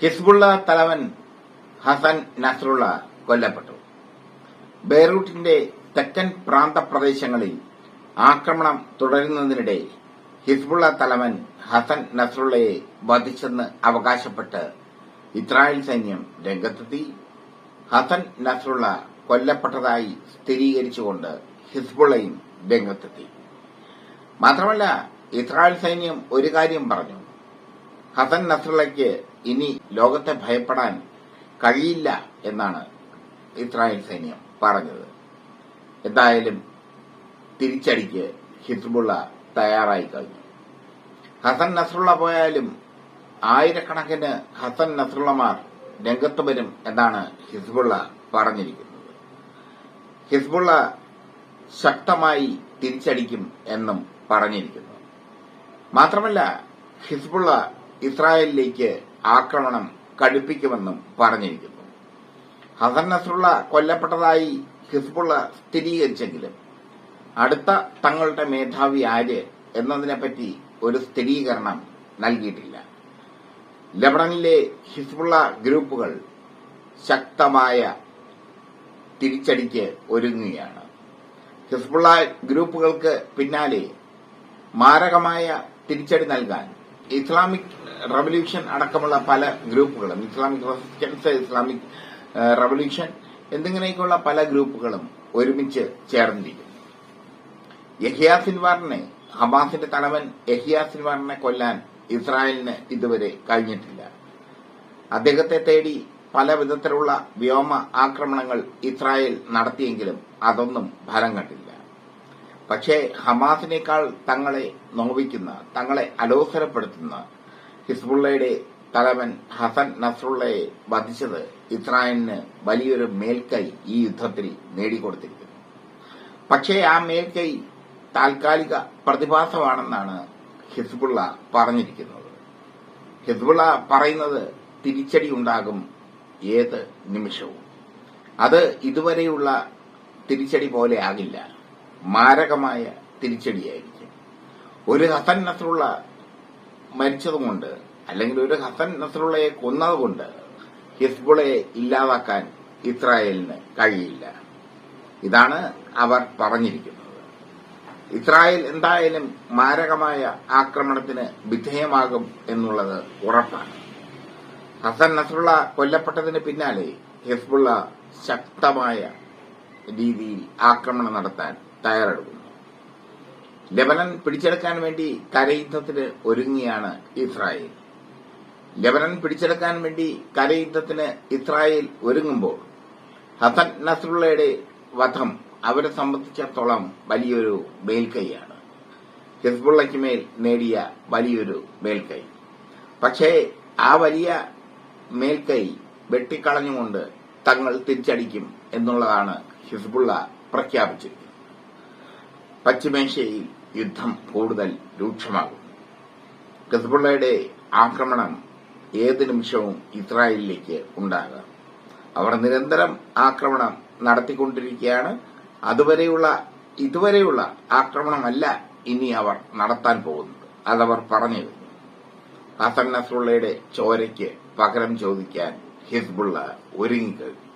Hezbollah തലവൻ ഹസൻ നസ്രുള്ള കൊല്ലപ്പെട്ടു. ബെയ്റൂട്ടിന്റെ തെക്കൻ പ്രാന്തപ്രദേശങ്ങളിൽ ആക്രമണം തുടരുന്നതിനിടെ ഹിസ്ബുള്ള തലവൻ ഹസൻ നസ്രുള്ളയെ വധിച്ചെന്ന് അവകാശപ്പെട്ട് ഇസ്രായേൽ സൈന്യം രംഗത്തെത്തി. ഹസൻ നസ്രുള്ള കൊല്ലപ്പെട്ടതായി സ്ഥിരീകരിച്ചുകൊണ്ട് ഹിസ്ബുള്ളയും രംഗത്തെത്തി. മാത്രമല്ല ഇസ്രായേൽ സൈന്യം ഒരു കാര്യം പറഞ്ഞു. ഹസൻ നസ്രളയ്ക്ക് ഇനി ലോകത്തെ ഭയപ്പെടാൻ കഴിയില്ല എന്നാണ് ഇസ്രായേൽ സൈന്യം പറഞ്ഞത്. എന്തായാലും തിരിച്ചടിക്ക് ഹിസ്ബുള്ള തയ്യാറായി കഴിഞ്ഞു. ഹസൻ നസ്രുള്ള പോയാലും ആയിരക്കണക്കിന് ഹസൻ നസ്രുള്ളമാർ രംഗത്ത് വരും എന്നാണ് ഹിസ്ബുള്ള പറഞ്ഞിരിക്കുന്നത്. ഹിസ്ബുള്ള ശക്തമായി തിരിച്ചടിക്കും എന്നും പറഞ്ഞിരിക്കുന്നു. മാത്രമല്ല ഹിസ്ബുള്ള ഇസ്രായേലിലേക്ക് ആക്രമണം കടുപ്പിക്കുമെന്നും പറഞ്ഞിരിക്കുന്നു. ഹസൻ നസ്രുള്ള കൊല്ലപ്പെട്ടതായി ഹിസ്ബുള്ള സ്ഥിരീകരിച്ചെങ്കിലും അടുത്ത തങ്ങളുടെ മേധാവി ആര് എന്നതിനെപ്പറ്റി ഒരു സ്ഥിരീകരണം നൽകിയിട്ടില്ല. ലബണനിലെ ഹിസ്ബുള്ള ഗ്രൂപ്പുകൾ ശക്തമായ തിരിച്ചടിക്ക് ഒരുങ്ങുകയാണ്. ഹിസ്ബുള്ള ഗ്രൂപ്പുകൾക്ക് പിന്നാലെ മാരകമായ തിരിച്ചടി നൽകാൻ ഇസ്ലാമിക് റവല്യൂഷൻ അടക്കമുള്ള പല ഗ്രൂപ്പുകളും ഇസ്ലാമിക് റെസിസ്റ്റൻസ് ഇസ്ലാമിക് റവല്യൂഷൻ എന്നിങ്ങനെയൊക്കെയുള്ള പല ഗ്രൂപ്പുകളും ഒരുമിച്ച് ചേർന്നിരിക്കുന്നു. യഹിയ സിൻവാറിനെ ഹമാസിന്റെ തലവൻ യഹിയ സിൻവാറിനെ കൊല്ലാൻ ഇസ്രായേലിന് ഇതുവരെ കഴിഞ്ഞിട്ടില്ല. അദ്ദേഹത്തെ തേടി പല വിധത്തിലുള്ള വ്യോമ ആക്രമണങ്ങൾ ഇസ്രായേൽ നടത്തിയെങ്കിലും അതൊന്നും ഫലം കണ്ടില്ല. പക്ഷേ ഹമാസിനേക്കാൾ തങ്ങളെ നോവിക്കുന്ന തങ്ങളെ അലോസരപ്പെടുത്തുന്ന ഹിസ്ബുള്ളയുടെ തലവൻ ഹസൻ നസ്രുള്ളയെ വധിച്ചത് ഇസ്രായേലിന് വലിയൊരു മേൽക്കൈ ഈ യുദ്ധത്തിൽ നേടിക്കൊടുത്തിരിക്കുന്നു. പക്ഷേ ആ മേൽക്കൈ താൽക്കാലിക പ്രതിഭാസമാണെന്നാണ് ഹിസ്ബുള്ള പറഞ്ഞിരിക്കുന്നത്. ഹിസ്ബുള്ള പറയുന്നത് തിരിച്ചടി ഉണ്ടാകും ഏത് നിമിഷവും. അത് ഇതുവരെയുള്ള തിരിച്ചടി പോലെ ആകില്ല. മാരകമായ തിരിച്ചടിയായിരിക്കും. ഒരു ഹസൻ നസ്രുള്ള മരിച്ചതുകൊണ്ട് അല്ലെങ്കിൽ ഒരു ഹസൻ നസറുള്ളയെ കൊന്നതുകൊണ്ട് ഹിസ്ബുളയെ ഇല്ലാതാക്കാൻ ഇസ്രായേലിന് കഴിയില്ല. ഇതാണ് അവർ പറഞ്ഞിരിക്കുന്നത്. ഇസ്രായേൽ എന്തായാലും മാരകമായ ആക്രമണത്തിന് വിധേയമാകും എന്നുള്ളത് ഉറപ്പാണ്. ഹസൻ നസറുള്ള കൊല്ലപ്പെട്ടതിന് പിന്നാലെ ഹിസ്ബുള്ള ശക്തമായ രീതിയിൽ ആക്രമണം നടത്താൻ തയ്യാറെടുക്കുന്നു. ലെബനൻ പിടിച്ചെടുക്കാൻ വേണ്ടി കരയുദ്ധത്തിന് ഒരുങ്ങിയാണ് ഇസ്രായേൽ. ലെബനൻ പിടിച്ചെടുക്കാൻ വേണ്ടി കരയുദ്ധത്തിന് ഇസ്രായേൽ ഒരുങ്ങുമ്പോൾ ഹസൻ നസ്രുള്ളയുടെ വധം അവരെ സംബന്ധിച്ചിടത്തോളം വലിയൊരു മേൽക്കൈയാണ്. ഹിസ്ബുള്ളയ്ക്ക് മേൽ നേടിയ വലിയൊരു മേൽക്കൈ. പക്ഷേ ആ വലിയ മേൽക്കൈ വെട്ടിക്കളഞ്ഞുകൊണ്ട് തങ്ങൾ തിരിച്ചടിക്കും എന്നുള്ളതാണ് ഹിസ്ബുള്ള പ്രഖ്യാപിച്ചിരിക്കുന്നത്. പശ്ചിമേഷ്യയിൽ യുദ്ധം കൂടുതൽ രൂക്ഷമാകും. ഹിസ്ബുള്ളയുടെ ആക്രമണം ഏത് നിമിഷവും ഇസ്രായേലിലേക്ക് ഉണ്ടാകാം. അവർ നിരന്തരം ആക്രമണം നടത്തിക്കൊണ്ടിരിക്കുകയാണ്. അതുവരെയുള്ള ഇതുവരെയുള്ള ആക്രമണമല്ല ഇനി അവർ നടത്താൻ പോകുന്നത്. അതവർ പറഞ്ഞു ഹസൻ നസ്രുള്ളയുടെ ചോരയ്ക്ക് പകരം ചോദിക്കാൻ ഹിസ്ബുള്ള ഒരുങ്ങിക്കഴിഞ്ഞു